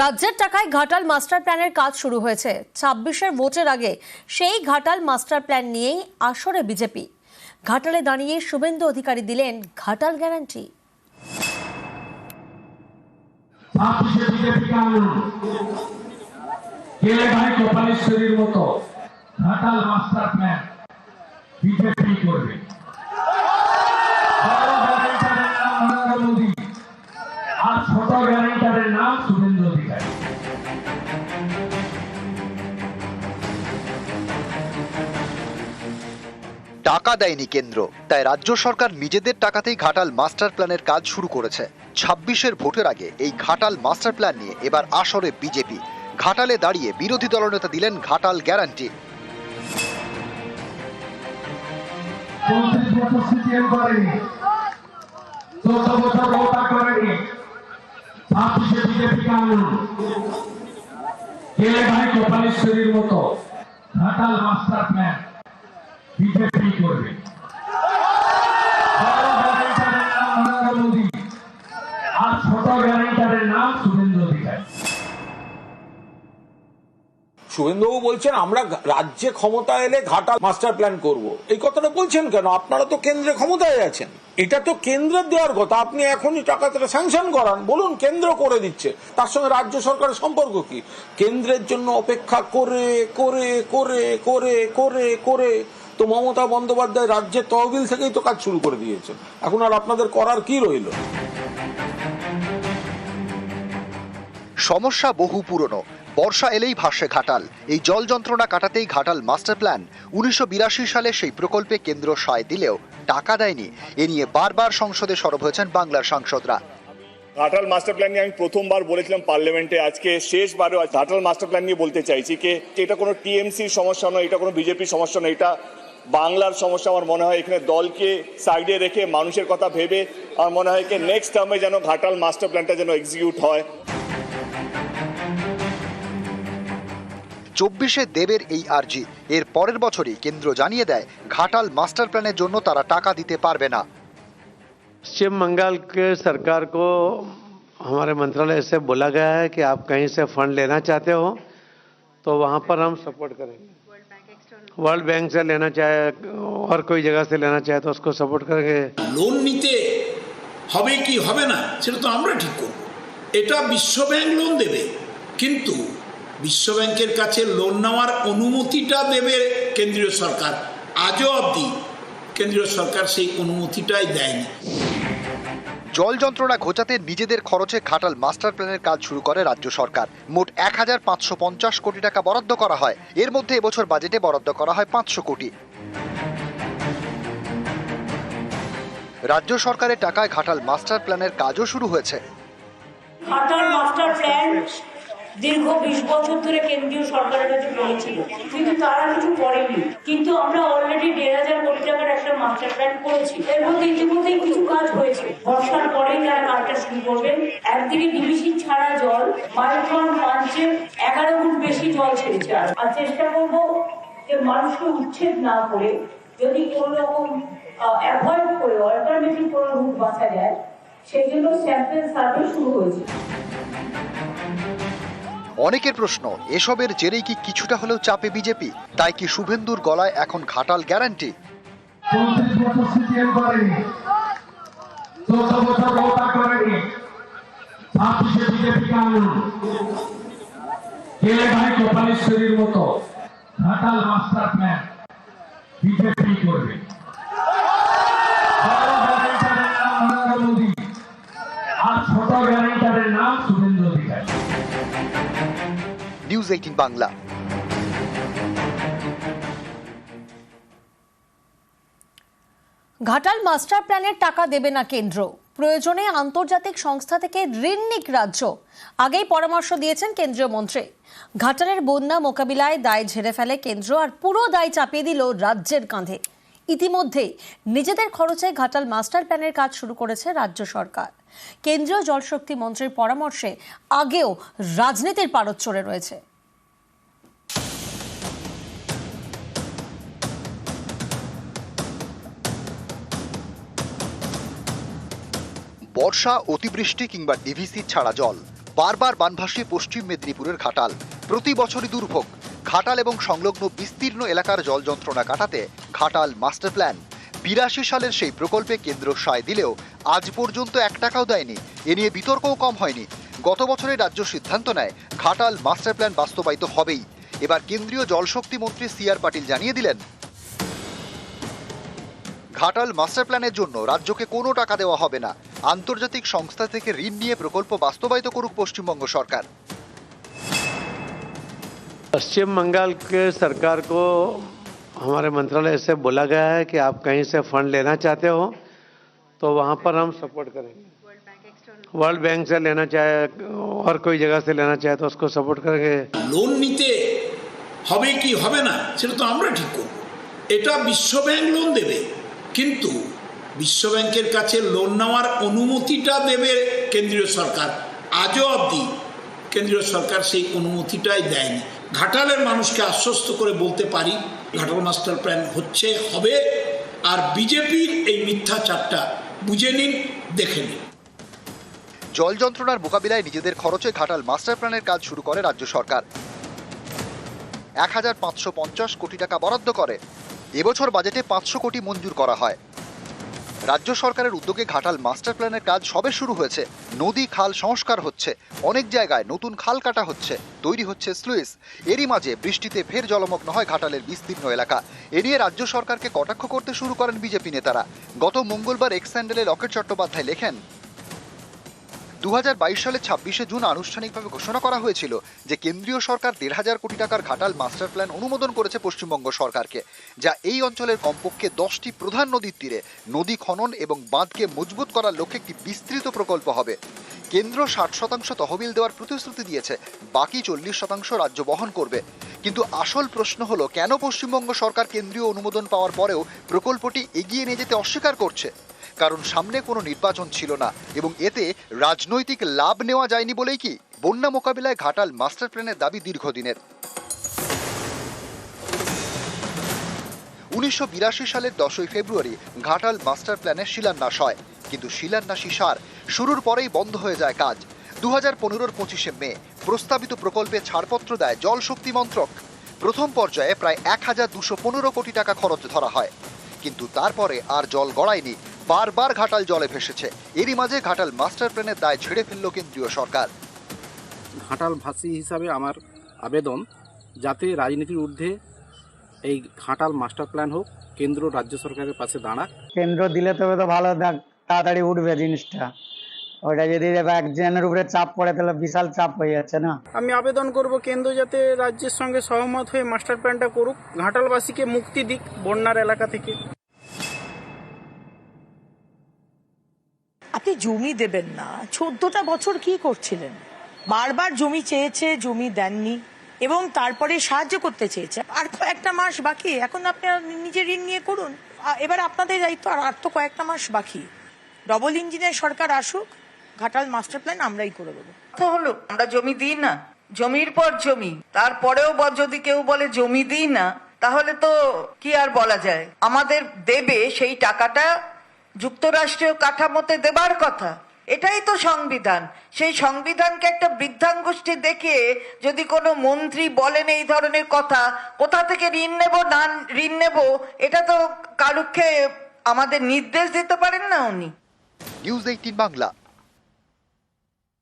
রাজ্যের টাকায় ঘাটাল মাস্টার প্ল্যানের কাজ শুরু হয়েছে। ছাব্বিশের ভোটের আগে সেই ঘাটাল মাস্টার প্ল্যান নিয়েই আসরে বিজেপি। ঘাটালে দাঁড়িয়ে শুভেন্দু অধিকারী দিলেন ঘাটাল গ্যারান্টি। মতো ঘাটাল মাস্টার প্ল্যান বিজেপি করবে। টাকা দেয়নি কেন্দ্র। তাই রাজ্য সরকার নিজেদের টাকাতেই ঘাটাল মাস্টার প্ল্যানের কাজ শুরু করেছে। ছাব্বিশের ভোটের আগে এই ঘাটাল মাস্টার প্ল্যান নিয়ে এবার আসরে বিজেপি। ঘাটালে দাঁড়িয়ে বিরোধী দলনেতা দিলেন Ghatal guarantee. Ghatal master plan. BJP করবে আর ছোট গ্যারেন্টারের নাম শুভেন্দু অধিকারী শুভেন্দুবাবু বলছেন, আমরা রাজ্যে ক্ষমতা এলে ঘাটাল মাস্টার প্ল্যান করব। এই কথাটা বলছেন কেন? আপনারা তো কেন্দ্রে ক্ষমতায় আছেন। এটা তো কেন্দ্রের দেওয়ার কথা। আপনি এখনই টাকাটা স্যাংশন করান। বলুন, কেন্দ্র করে দিচ্ছে। তার সঙ্গে রাজ্য সরকারের সম্পর্ক কি? কেন্দ্রের জন্য অপেক্ষা করে করে করে করে করে করে তো মমতা বন্দ্যোপাধ্যায় রাজ্যের তহবিল থেকেই তো কাজ শুরু করে দিয়েছেন। এখন আর আপনাদের করার কি রইল? সমস্যা বহু পুরনো। বর্ষা এলেই ভাসে ঘাটাল। এই জল যন্ত্রণা কাটাতেই ঘাটাল মাস্টার প্ল্যান। উনিশশো বিরাশি সালে সেই প্রকল্পে কেন্দ্র সায় দিলেও টাকা দেয়নি। এ নিয়ে বারবার সংসদে সরব হয়েছেন বাংলার সাংসদরা। ঘাটাল মাস্টার প্ল্যান নিয়ে আমি প্রথমবার বলেছিলাম পার্লামেন্টে। আজকে শেষবারও ঘাটাল মাস্টার প্ল্যান নিয়ে বলতে চাইছি যে এটা কোনো টিএমসির সমস্যা নয় এটা কোনো বিজেপির সমস্যা নয় এটা বাংলার সমস্যা আমার মনে হয় এখানে দলকে সাইডে রেখে মানুষের কথা ভেবে আমার মনে হয় কি নেক্সট টার্মে যেন ঘাটাল মাস্টার প্ল্যানটা যেন এক্সিকিউট হয় চব্বিশে দেবের এই আর্জি এর পরের বছরই কেন্দ্র জানিয়ে দেয় ঘাটাল মাস্টার প্ল্যানের জন্য তারা টাকা দিতে পারবে না पश्चिम बंगाल के सरकार को हमारे मंत्रालय से बोला गया है कि आप कहीं से फंड लेना चाहते हो तो वहाँ पर हम सपोर्ट करेंगे वर्ल्ड बैंक से लेना चाहे और कोई जगह से लेना चाहे तो उसको सपोर्ट करेंगे লোন নিতে হবে কি হবে না সেটা তো আমরা ঠিক করব এটা বিশ্বব্যাংক লোন দেবে কিন্তু বিশ্বব্যাংকের কাছে লোন নেওয়ার অনুমতিটা দেবে কেন্দ্রীয় সরকার আজও অবধি কেন্দ্রীয় সরকার সেই অনুমতিটাই দেয়নি জল যন্ত্রণা ঘোচাতে নিজেদের খরচে ঘাটাল মাস্টার প্ল্যানের কাজ শুরু করে রাজ্য সরকার। মোট এক হাজার পাঁচশো পঞ্চাশ কোটি টাকা বরাদ্দ করা হয়। এর মধ্যে এবছর বাজেটে বরাদ্দ করা হয় পাঁচশো কোটি। রাজ্য সরকারের টাকায় ঘাটাল মাস্টার প্ল্যানের কাজও শুরু হয়েছে। ঘাটাল মাস্টার প্ল্যান দীর্ঘ বিশ বছর ধরে কেন্দ্রীয় সরকারের কাছে পড়েছিল কিন্তু তারা কিছু করেনি। কিন্তু আমরা অলরেডি দেড় হাজার মাস্টার করেছি। ইতিমধ্যেই কিছু কাজ হয়েছে। বর্ষার পরেই তারা কাজটা শুরু করবেন। একদিকে ডিবিসি ছাড়া জল মাইক্রন এগারো গুণ বেশি জল ছেড়েছে আর। চেষ্টা করব যে মানুষকে উচ্ছেদ না করে যদি রকম অ্যাভয়েড করে অল্টারনেটিভ রুট বাঁচা যায়, সেই জন্য স্যাম্পেল সার্ভে শুরু হয়েছে। অনেকের প্রশ্ন, এসবের জেরেই কি কিছুটা হলেও চাপে বিজেপি? তাই কি শুভেন্দুর গলায় এখন ঘাটাল গ্যারান্টি চৌত্রিশ বছর সিপিএম করেনি, চোদ্দ বছর ওটা করেনি, ছাব্বিশে বিজেপি কানুন। গেলে ভাই কপালেশ্বরীর মতো ঘাটাল মাস্টার প্ল্যান বিজেপি করবে। আর ছোট গ্যারেন্টারের নাম Suvendu Adhikari. News eighteen Bangla Ghatal master প্ল্যানের টাকা দেবে না কেন্দ্র। প্রয়োজনে আন্তর্জাতিক সংস্থা থেকে ঋণ নিক রাজ্য। আগেই পরামর্শ দিয়েছেন কেন্দ্রীয় মন্ত্রী। ঘাটালের বন্যা মোকাবিলায় দায় ঝেড়ে ফেলে কেন্দ্র আর পুরো দায় চাপিয়ে দিল রাজ্যের কাঁধে। ইতিমধ্যেই নিজেদের খরচে ঘাটাল মাস্টার প্ল্যানের কাজ শুরু করেছে রাজ্য সরকার। কেন্দ্রীয় জলশক্তি মন্ত্রীর পরামর্শে আগেও রাজনীতির পারদ চড়ে রয়েছে। বর্ষা, অতিবৃষ্টি কিংবা ডিভিসি ছাড়া জল। বারবার বানভাসী পশ্চিম মেদিনীপুরের ঘাটাল। প্রতি বছরই দুর্ভোগ। ঘাটাল এবং সংলগ্ন বিস্তীর্ণ এলাকার জল যন্ত্রণা কাটাতে ঘাটাল মাস্টার প্ল্যান। বিরাশি সালের সেই প্রকল্পে কেন্দ্র সায় দিলেও আজ পর্যন্ত এক টাকাও দেয়নি। এ নিয়ে বিতর্কও কম হয়নি। গত বছরে রাজ্য সিদ্ধান্ত নেয়, ঘাটাল মাস্টার প্ল্যান বাস্তবায়িত হবেই। এবার কেন্দ্রীয় জলশক্তি মন্ত্রী সি আর পাটিল জানিয়ে দিলেন, ঘাটাল মাস্টার প্ল্যানের জন্য রাজ্যকে কোনো টাকা দেওয়া হবে না। আন্তর্জাতিক সংস্থা থেকে ঋণ নিয়ে প্রকল্প বাস্তবায়িত করুক পশ্চিমবঙ্গ সরকার पश्चिम बंगाल के सरकार को हमारे मंत्रालय से बोला गया है कि आप कहीं से फंड लेना चाहते हो तो वहाँ पर हम सपोर्ट करेंगे वर्ल्ड बैंक से लेना चाहे और कोई जगह से लेना चाहे तो उसको सपोर्ट करेंगे লোন নিতে হবে কি হবে না সেটা তো আমরা ঠিক করব এটা বিশ্বব্যাংক লোন দেবে কিন্তু বিশ্বব্যাংকের কাছে লোন নেওয়ার অনুমতিটা দেবে কেন্দ্রীয় সরকার। আজও অবধি কেন্দ্রীয় সরকার সেই অনুমতিটাই দেয়নি। ঘাটালের মানুষকে আশ্বস্ত করে বলতে পারি, ঘাটাল মাস্টার প্ল্যান হচ্ছে, হবে, আর বিজেপির এই মিথ্যাচারটা বুঝে নিন, দেখে নিন। জল যন্ত্রণার মোকাবিলায় নিজেদের খরচে ঘাটাল মাস্টার প্ল্যানের কাজ শুরু করে রাজ্য সরকার। এক হাজার পাঁচশো পঞ্চাশ কোটি টাকা বরাদ্দ করে। এবছর বাজেটে পাঁচশো কোটি মঞ্জুর করা হয়। রাজ্য সরকারের উদ্যোগে ঘাটাল মাস্টার প্ল্যানের কাজ সবে শুরু হয়েছে। নদী খাল সংস্কার হচ্ছে। অনেক জায়গায় নতুন খাল কাটা হচ্ছে। তৈরি হচ্ছে স্লুইস। এরই মাঝে বৃষ্টিতে ফের জলমগ্ন হয় ঘাটালের বিস্তীর্ণ এলাকা। এ নিয়ে রাজ্য সরকারকে কটাক্ষ করতে শুরু করেন বিজেপি নেতারা। গত মঙ্গলবার এক্স স্যান্ডেলে লকেট চট্টোপাধ্যায় লেখেন দু সালের ছাব্বিশে জুন আনুষ্ঠানিকভাবে ঘোষণা করা হয়েছিল যে কেন্দ্রীয় সরকার দেড় হাজার কোটি টাকার ঘাটাল মাস্টার প্ল্যান অনুমোদন করেছে পশ্চিমবঙ্গ সরকারকে, যা এই অঞ্চলের কমপক্ষে দশটি প্রধান নদীর তীরে, নদী খনন এবং বাঁধকে মজবুত করার লক্ষ্যে একটি বিস্তৃত প্রকল্প হবে। কেন্দ্র ষাট শতাংশ তহবিল দেওয়ার প্রতিশ্রুতি দিয়েছে, বাকি চল্লিশ শতাংশ রাজ্য বহন করবে। কিন্তু আসল প্রশ্ন হলো, কেন পশ্চিমবঙ্গ সরকার কেন্দ্রীয় অনুমোদন পাওয়ার পরেও প্রকল্পটি এগিয়ে নিয়ে যেতে অস্বীকার করছে? কারণ সামনে কোনো নির্বাচন ছিল না। এবং এতে রাজনৈতিক লাভ নেওয়া যায়নি বলেই কি বন্যা মোকাবিলায় ঘাটাল মাস্টার প্ল্যানের দাবি দীর্ঘদিনের। উনিশশো বিরাশি সালের দশই ফেব্রুয়ারি ঘাটাল মাস্টার প্ল্যানের শিলান্যাস হয়। কিন্তু শিলান্যাসী সার শুরুর পরেই বন্ধ হয়ে যায় কাজ। দু হাজার পনেরোর পঁচিশে মে প্রস্তাবিত প্রকল্পে ছাড়পত্র দেয় জল শক্তি মন্ত্রক। প্রথম পর্যায়ে প্রায় এক হাজার দুশো পনেরো কোটি টাকা খরচ ধরা হয়। কিন্তু তারপরে আর জল গড়ায়নি। বারবার ঘাটাল জলে ভেসেছে। এরই মাঝে ঘাটাল মাস্টার প্ল্যানের দায় ছেড়ে ফেলল কেন্দ্রীয় সরকার। ঘাটাল ভাষী হিসাবে আমার আবেদন যাতে রাজনীতির ঊর্ধ্বে এই ঘাটাল মাস্টার প্ল্যান হোক কেন্দ্র রাজ্য সরকারের পাশে দাঁড়াক। কেন্দ্র দিলে তবে তো ভালো দেখ তাড়াতাড়ি উঠবে জিনিসটা। ওটা যদি একজনের উপরে চাপ পড়ে তাহলে বিশাল চাপ হয়ে যাচ্ছে না? আমি আবেদন করব কেন্দ্র যাতে রাজ্যের সঙ্গে সহমত হয়ে মাস্টার প্ল্যানটা করুক ঘাটালবাসীকে মুক্তি দিক বন্যার এলাকা থেকে। আপনি জমি দেবেন না। চোদ্দটা বছর কি করছিলেন? বারবার জমি চেয়েছে, জমি দেননি এবং তারপরে সাহায্য করতে চেয়েছে। আর কয়েকটা মাস বাকি। এখন আপনি নিজের ঋণ নিয়ে করুন। এবার আপনাদের দায়িত্ব আর আর তো কয়েকটা মাস বাকি। ডবল ইঞ্জিনের সরকার আসুক, ঘাটাল মাস্টার প্ল্যান আমরাই করে দেবো। কথা হলো, আমরা জমি দিই না। জমির পর জমি। তারপরেও যদি কেউ বলে জমি দিই না, তাহলে তো কি আর বলা যায়? আমাদের দেবে সেই টাকাটা যুক্তরাষ্ট্রীয় কাঠামোতে দেবার কথা। এটাই তো সংবিধান। সেই সংবিধানকে একটা বৃদ্ধাঙ্গুষ্ঠী দেখে যদি কোনো মন্ত্রী বলেন এই ধরনের কথা, কোথা থেকে ঋণ নেব, না ঋণ নেব, এটা তো কারুক্ষে আমাদের নির্দেশ দিতে পারেন না উনি। News eighteen Bangla.